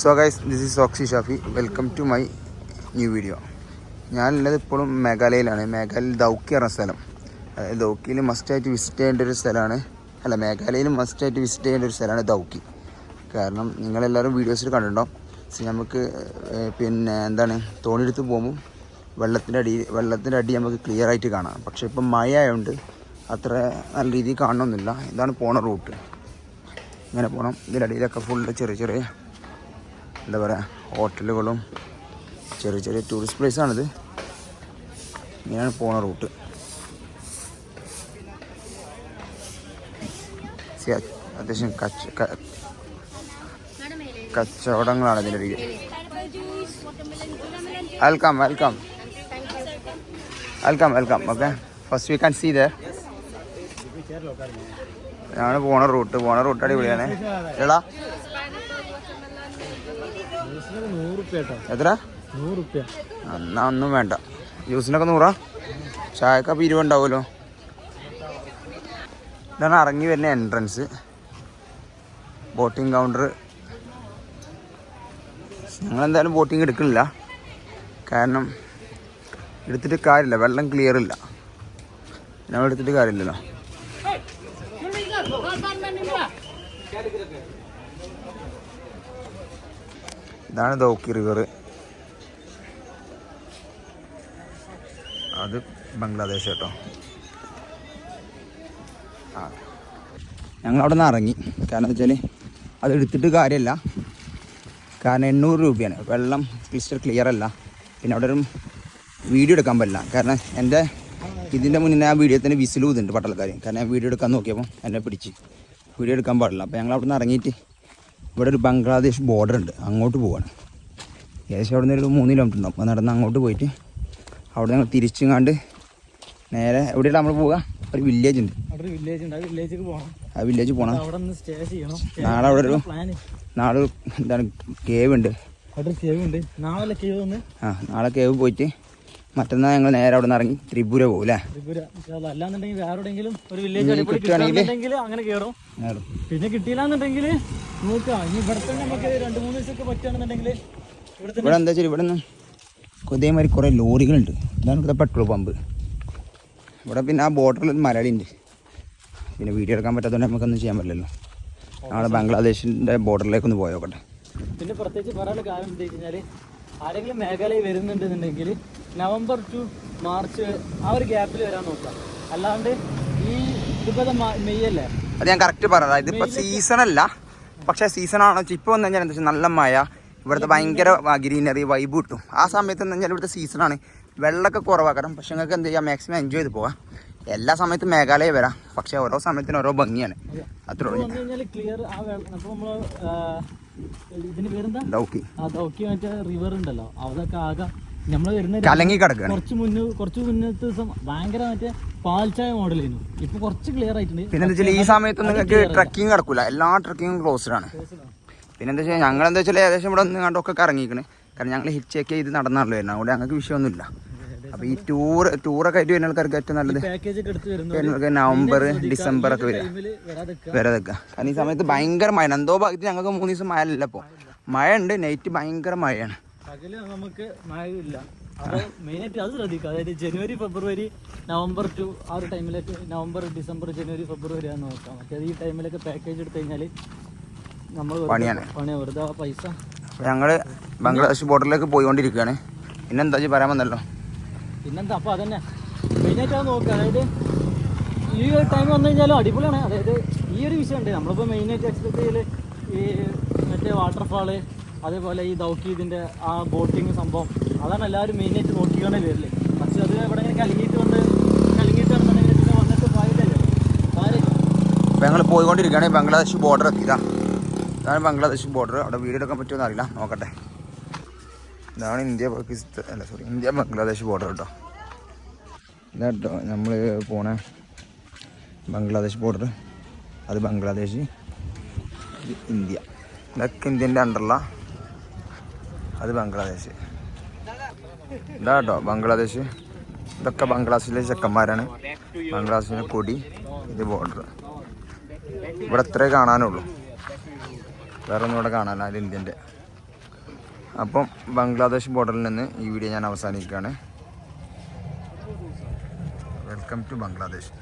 So guys this is Oxy Shafi welcome to my new video ഞാനുള്ളത് ഇപ്പോഴും മേഘാലയയിലാണ്. മേഘാലയയിൽ ദൗക്കി പറഞ്ഞ സ്ഥലം. അതായത് ദൗക്കിയിൽ മസ്റ്റായിട്ട് വിസിറ്റ് ചെയ്യേണ്ട ഒരു സ്ഥലമാണ്. അല്ല മേഘാലയയിൽ മസ്റ്റായിട്ട് വിസിറ്റ് ചെയ്യേണ്ട ഒരു സ്ഥലമാണ് ദൗക്കി. കാരണം നിങ്ങളെല്ലാവരും വീഡിയോസിൽ കണ്ടിട്ടുണ്ടോ സോ നമുക്ക് പിന്നെ എന്താണ് തോണിയെടുത്ത് പോകുമ്പോൾ വെള്ളത്തിന്റെ അടി വെള്ളത്തിന്റെ അടി നമുക്ക് ക്ലിയർ ആയിട്ട് കാണാം. പക്ഷേ ഇപ്പം മഴ ആയതുകൊണ്ട് അത്ര നല്ല രീതിയിൽ കാണണമെന്നില്ല ഇതാണ് പോണ റൂട്ട് ഇങ്ങനെ പോകണം ഇതിന്റെ അടിയിലൊക്കെ ഫുള്ള് ചെറിയ ചെറിയ എന്താ പറയുക ഹോട്ടലുകളും ചെറിയ ചെറിയ ടൂറിസ്റ്റ് പ്ലേസാണിത് ഇങ്ങനെയാണ് പോണ റൂട്ട്. അത്യാവശ്യം കച്ച കച്ചവടങ്ങളാണ് ഇതിന്റെ ഇടയിൽ. Welcome welcome welcome welcome okay first we can see the ഞാൻ പോണ റൂട്ട്. പോണ റൂട്ട് അടിപൊളിയാണ്. എടാ എത്ര? എന്നാ ഒന്നും വേണ്ട. ജ്യൂസിനൊക്കെ നൂറാ? ചായക്കപ്പം ഇരുപത് ഉണ്ടാവുമല്ലോ. ഇതാണ് ഇറങ്ങി വരുന്ന എൻട്രൻസ് ബോട്ടിംഗ് കൗണ്ടർ ഞങ്ങളെന്തായാലും ബോട്ടിംഗ് എടുക്കുന്നില്ല കാരണം എടുത്തിട്ട് കാര്യമില്ല. വെള്ളം ക്ലിയർ ഇല്ല. ഞങ്ങൾ എടുത്തിട്ട് കാര്യമില്ലല്ലോ. ഇതാണ് ദോക്കി റിവർ അത് ബംഗ്ലാദേശ് കേട്ടോ. ആ. ഞങ്ങൾ അവിടെ നിന്ന് ഇറങ്ങി. കാരണം വെച്ചാൽ അത് എടുത്തിട്ട് കാര്യമല്ല കാരണം എണ്ണൂറ് രൂപയാണ്. വെള്ളം ക്ലിസ്റ്റർ ക്ലിയർ അല്ല. പിന്നെ അവിടെ ഒരു വീഡിയോ എടുക്കാൻ പറ്റില്ല. കാരണം എന്റെ ഇതിന്റെ മുന്നേ ആ വീഡിയോ തന്നെ പട്ടാളക്കാർ പട്ടളക്കാർ കാരണം ഞാൻ വീഡിയോ എടുക്കാൻ നോക്കിയപ്പോൾ എന്നെ പിടിച്ച്. വീഡിയോ എടുക്കാൻ പാടില്ല. അപ്പോൾ ഞങ്ങൾ അവിടെ നിന്ന് ഇറങ്ങിയിട്ട് ഇവിടെ ഒരു ബംഗ്ലാദേശ് ബോർഡർ ഉണ്ട്. അങ്ങോട്ട് പോവാണ്. ഏകദേശം അവിടെ നിന്ന് ഒരു മൂന്ന് കിലോമീറ്റർ ഉണ്ടാവും അപ്പോൾ നടന്ന് അങ്ങോട്ട് പോയിട്ട് അവിടെ ഞങ്ങൾ തിരിച്ചുങ്ങാണ്ട് നേരെ എവിടെയാണ് നമ്മൾ പോവുക? ഒരു വില്ലേജ് ഉണ്ട്. ആ വില്ലേജ് പോകണം നാളെ അവിടെ ഒരു നാളെ എന്താണ് കേവ് ഉണ്ട്. ആ നാളെ കേവ് പോയിട്ട് മറ്റന്നാൾ ഞങ്ങൾ നേരെ അവിടെ നിന്ന് ഇറങ്ങി ത്രിപുര പോകും അല്ലേ ത്രിപുര. അല്ലാന്നുണ്ടെങ്കിൽ വേറെ ഒരു വില്ലേജ് കിട്ടുവാണെങ്കിൽ അങ്ങനെ കയറും പിന്നെ കിട്ടിയില്ലാന്നുണ്ടെങ്കിൽ നോക്കാം ഇനി ഇവിടെ തന്നെ നമുക്ക് രണ്ട് മൂന്ന് ദിവസമൊക്കെ പറ്റുകയാണെന്നുണ്ടെങ്കിൽ ഇവിടെ എന്താ വെച്ചാൽ ഇവിടെ നിന്ന് ഇതേമാതിരി കുറേ ലോറികളുണ്ട്. ഇതാണ് ഇവിടുത്തെ പെട്രോൾ പമ്പ് ഇവിടെ പിന്നെ ആ ബോർഡറിൽ ഒരു മലയാളി ഉണ്ട്. പിന്നെ വീഡിയോ എടുക്കാൻ പറ്റാത്തതുകൊണ്ട് നമുക്കൊന്നും ചെയ്യാൻ പറ്റില്ലല്ലോ. നാളെ ബംഗ്ലാദേശിന്റെ ബോർഡറിലേക്കൊന്ന് പോയോക്കട്ടെ. പിന്നെ പ്രത്യേകിച്ച് പറയാനുള്ള കാര്യം എന്താ വെച്ച് കഴിഞ്ഞാൽ ആരെങ്കിലും മേഘാലയ വരുന്നുണ്ടെന്നുണ്ടെങ്കിൽ നവംബർ ടു മാർച്ച് ആ ഒരു ഗ്യാപ്പിൽ വരാൻ നോക്കാം അല്ലാണ്ട് ഈ ഇതിപ്പോ മെയ് അല്ലേ? അത് ഞാൻ കറക്റ്റ് പറഞ്ഞത് സീസൺ അല്ല? പക്ഷേ സീസൺ ആണോ. ഇപ്പോൾ വന്നു കഴിഞ്ഞാൽ എന്താ നല്ല മഴ ഇവിടുത്തെ ഭയങ്കര ഗ്രീനറി വൈബ് കിട്ടും. ആ സമയത്ത് എന്ന് പറഞ്ഞാൽ ഇവിടുത്തെ സീസണാണ് വെള്ളമൊക്കെ കുറവാക്കണം പക്ഷെ നിങ്ങൾക്ക് എന്ത് ചെയ്യാം? മാക്സിമം എൻജോയ് ചെയ്ത് പോകാം എല്ലാ സമയത്തും മേഘാലയ വരാം. പക്ഷെ ഓരോ സമയത്തിനും ഓരോ ഭംഗിയാണ്. അത്ര റിവർ ഉണ്ടല്ലോ. അതൊക്കെ ആകെ നമ്മൾ വരുന്ന കലങ്ങി കിടക്കുകയാണ് കുറച്ച് മുന്നേ കുറച്ച് മുന്നത്തെ ദിവസം ഭയങ്കര മറ്റേ പാൽച്ചായ മോഡലായിരുന്നു ഇപ്പൊ കുറച്ച് ക്ലിയർ ആയിട്ടുണ്ട്. പിന്നെ ഈ സമയത്ത് നിങ്ങൾക്ക് ട്രക്കിംഗ് കിടക്കൂല എല്ലാ ട്രക്കിങ്ങും ക്ലോസ്ഡ് ആണ്. പിന്നെ എന്താ വെച്ചാൽ ഞങ്ങളെന്താ വെച്ചാൽ ഏകദേശം ഇവിടെ ഒന്ന് കണ്ടൊക്കെ കറങ്ങിക്കണ്. കാരണം ഞങ്ങൾ ഹിറ്റ് ചെക്ക് ചെയ്ത് നടന്നാണല്ലോ വരുന്നത്. അതുകൊണ്ട് ഞങ്ങൾക്ക് വിഷയമൊന്നുമില്ല. അപ്പോൾ ഈ ടൂർ ടൂറൊക്കെ ആയിട്ട് വരുന്ന ആൾക്കാർക്ക് ഏറ്റവും നല്ലത് വരുന്നവർക്ക് നവംബർ ഡിസംബർ ഒക്കെ വരിക. ടൈമിൽ വരാതിരിക്കുക വരെ നിൽക്കുക. കാരണം ഈ സമയത്ത് ഭയങ്കര മഴ. എന്തോ ഭാഗത്ത് ഞങ്ങൾക്ക് മൂന്ന് ദിവസം മഴ അല്ല ഇപ്പോൾ മഴ ഉണ്ട് നൈറ്റ് ഭയങ്കര മഴയാണ്. നമുക്ക് മഴയില്ല. മെയിനായിട്ട് അത് ശ്രദ്ധിക്കുക. അതായത് ജനുവരി ഫെബ്രുവരി നവംബർ ടു ആ ഒരു ടൈമിലേക്ക് നവംബർ ഡിസംബർ ജനുവരി ഫെബ്രുവരി ആണ് നോക്കാം. മറ്റേത് ഈ ടൈമിലൊക്കെ പാക്കേജ് എടുത്തു കഴിഞ്ഞാൽ പണിയാണ്. പണി വെറുതെ പൈസ. ഞങ്ങൾ ബംഗ്ലാദേശ് ബോർഡറിലേക്ക് പോയിക്കൊണ്ടിരിക്കുകയാണ് പിന്നെന്താ വെച്ചാൽ പറയാൻ വന്നല്ലോ? പിന്നെന്താ അപ്പോൾ അതന്നെ. മെയിനായിട്ട് അത് നോക്കുക അതായത് ഈ ഒരു ടൈം വന്നു കഴിഞ്ഞാലും അടിപൊളിയാണ്. അതായത് ഈ ഒരു വിഷയമുണ്ട് നമ്മളിപ്പോൾ മെയിനായിട്ട് എക്സ്പെക്ട് ചെയ്യൽ ഈ മറ്റേ വാട്ടർഫാൾ അതേപോലെ ഈ ദൗക്കി ഇതിന്റെ ആ ബോട്ടിങ് സംഭവം. അതാണ് എല്ലാവരും മെയിനായിട്ട് നോക്കിക്കൊണ്ടേ വരില്ലേ പക്ഷെ അത് ഇവിടെ ഇങ്ങനെ കലങ്ങിയിട്ട് വന്ന് കലങ്ങിയിട്ട് വന്നിട്ടുണ്ടെങ്കിൽ പിന്നെ വന്നിട്ട് പായില്ലല്ലോ കാര്യം അപ്പോൾ ഞങ്ങൾ പോയിക്കൊണ്ടിരിക്കുകയാണ്. ബംഗ്ലാദേശ് ബോർഡർ എത്തിയതാ. ഇതാണ് ബംഗ്ലാദേശ് ബോർഡർ അവിടെ വീഡിയോ എടുക്കാൻ പറ്റുമെന്ന് അറിയില്ല നോക്കട്ടെ. ഇതാണ് ഇന്ത്യ പാകിസ്ഥാൻ അല്ല സോറി ഇന്ത്യ ബംഗ്ലാദേശ് ബോർഡർ കേട്ടോ ഇതാട്ടോ നമ്മൾ പോണ ബംഗ്ലാദേശ് ബോർഡർ അത് ബംഗ്ലാദേശ് ഇന്ത്യ. ഇതൊക്കെ ഇന്ത്യന്റെ അണ്ടറില അത് ബംഗ്ലാദേശ്. ഇതാട്ടോ ബംഗ്ലാദേശ്. ഇതൊക്കെ ബംഗ്ലാദേശിലെ ചെക്കന്മാരാണ്. ബംഗ്ലാദേശിന്റെ കൊടി ഇത് ബോർഡർ ഇവിടെ അത്രേ കാണാനുള്ളൂ. വേറെ ഒന്നും ഇവിടെ കാണാനില്ല അതിൽ ഇന്ത്യന്റെ. അപ്പം ബംഗ്ലാദേശ് ബോർഡറിൽ നിന്ന് ഈ വീഡിയോ ഞാൻ അവസാനിക്കുകയാണ്. Welcome to Bangladesh